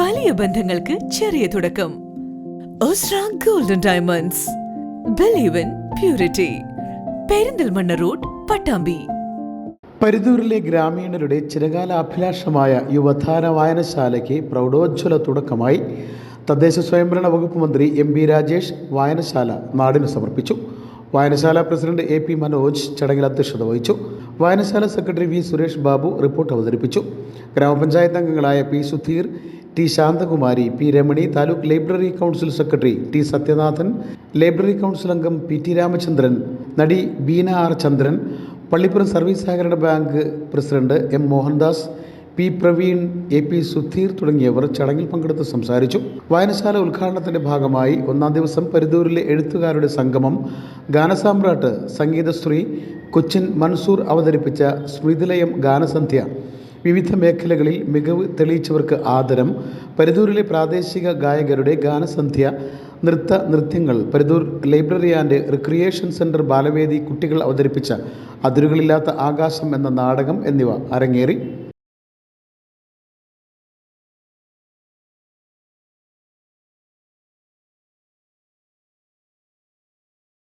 വലിയ ബന്ധങ്ങൾക്ക് ചെറിയ തുടക്കം. Golden diamonds believe in purity Perinthalmanna road Pattambi. പരിതൂരിലെ ഗ്രാമീണരുടെ ചിരകാല അഭിലാഷമായ യുവധാര വായനശാലയ്ക്ക് പ്രൗഢോജ്വല തുടക്കമായി തദ്ദേശ സ്വയംഭരണ വകുപ്പ് മന്ത്രി എം ബി രാജേഷ് വായനശാല നാടിന് സമർപ്പിച്ചു. വായനശാല പ്രസിഡന്റ് എ പി മനോജ് ചടങ്ങിൽ അധ്യക്ഷത വഹിച്ചു. വായനശാല secretary V Suresh Babu report അവതരിപ്പിച്ചു. ഗ്രാമപഞ്ചായത്ത് അംഗങ്ങളായ P Sudheer T Shanthakumari P Ramani taluk library council secretary T Sathyanathan library council അംഗം പി ടി രാമചന്ദ്രൻ നടി ബീന ആർ ചന്ദ്രൻ പള്ളിപ്പുറം സർവീസ് സഹകരണ bank president M Mohandas P Praveen A P Sudheer തുടങ്ങിയവർ ചടങ്ങിൽ പങ്കെടുത്ത് സംസാരിച്ചു. വായനശാല ഉദ്ഘാടനത്തിന്റെ ഭാഗമായി ഒന്നാം ദിവസം പരിദൂരിലെ എഴുത്തുകാരുടെ സംഗമം ഗാനസാമ്രാട്ട് സംഗീതശ്രീ കൊച്ചിൻ മൻസൂർ അവതരിപ്പിച്ച സ്മൃതിലയം ഗാനസന്ധ്യ. വിവിധ മേഖലകളിൽ മികവ് തെളിയിച്ചവർക്ക് ആദരം. പരിദൂരിലെ പ്രാദേശിക ഗായകരുടെ ഗാനസന്ധ്യ നൃത്ത നൃത്യങ്ങൾ. Paridoor library and recreation centre Balavedi കുട്ടികൾ അവതരിപ്പിച്ച അതിരുകളില്ലാത്ത ആകാശം എന്ന നാടകം എന്നിവ അരങ്ങേറി.